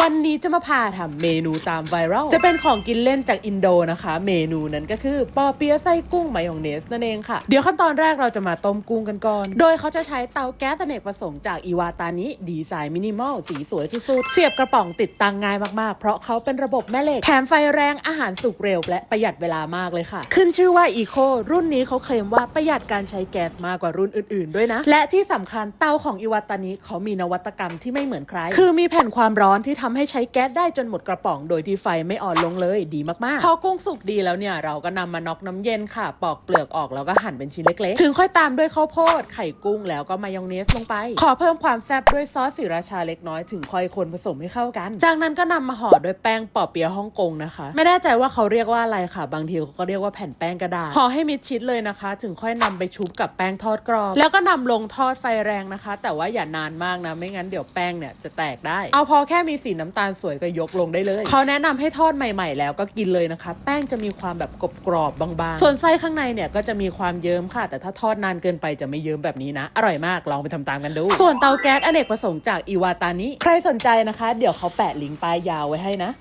วันนี้จะมาพาทำเมนูตามไวรัล จะเป็นของกินเล่นจากอินโดนะคะ เมนูนั้นก็คือปอเปี๊ยะไส้กุ้งมายองเนสนั่นเองค่ะ เดี๋ยวขั้นตอนแรกเราจะมาต้มกุ้งกันก่อน โดยเขาจะใช้เตาแก๊สอเนกประสงค์จากอีวาตานิดีไซน์มินิมอล สีสวยสุดๆ เสียบกระป๋องติดตั้งง่ายมากๆ เพราะเขาเป็นระบบแม่เหล็ก แถมไฟแรงอาหารสุกเร็วและประหยัดเวลามากเลยค่ะ ขึ้นชื่อว่าอีโครุ่นนี้เขาเคลมว่าประหยัดการใช้แก๊สมากกว่ารุ่นอื่น ๆ ด้วยนะ และที่สำคัญเตาของอีวาตานิเขามีนวัตกรรมที่ไม่เหมือนใคร คือมีแผ่นความร้อนที่ทำให้ใช้แก๊สได้จนหมดกระป๋อง โดยที่ไฟไม่อ่อนลงเลยดีมากๆ พอกุ้งสุกดีแล้วเนี่ย เราก็นำมาน็อกน้ำเย็นค่ะ ปอกเปลือกออกแล้วก็หั่นเป็นชิ้นเล็กๆ ถึงค่อยตามด้วยข้าวโพด ไข่กุ้งแล้วก็มายองเนสลงไป ขอเพิ่มความแซ่บด้วยซอสสีราชาเล็กน้อยถึงค่อยคนผสมให้เข้ากัน จากนั้นก็นำมาห่อด้วยแป้งปอเปี๊ยะฮ่องกงนะคะ ไม่แน่ใจว่าเขาเรียกว่าอะไรค่ะ บางทีเขาก็เรียกว่าแผ่นแป้งกระดาษห่อให้มิดชิดเลยนะคะ ถึงค่อยนำไปชุบกับแป้งทอดกรอบแล้วก็นำลงทอดไฟแรงนะคะ แต่ว่าอย่านานมากนะไม่งั้นเดี๋ยวแป้งเนี่ยจะแตกได้ เอาพอแค่มีสีน้ำตาลสวยก็ยกลงได้เลยเขาแนะนำให้ทอดใหม่ ๆ แล้วก็กินเลยนะคะ แป้งจะมีความแบบกรอบกรอบๆบางๆ ส่วนไส้ข้างในเนี่ยก็จะมีความเยิ้มค่ะ แต่ถ้าทอดนานเกินไปจะไม่เยิ้มแบบนี้นะ อร่อยมากลองไปทำตามกันดู ส่วนเตาแก๊สอเนกประสงค์จากอีวาตานิใครสนใจนะคะ เดี๋ยวเขาแปะลิงก์ป้ายยาวไว้ให้นะ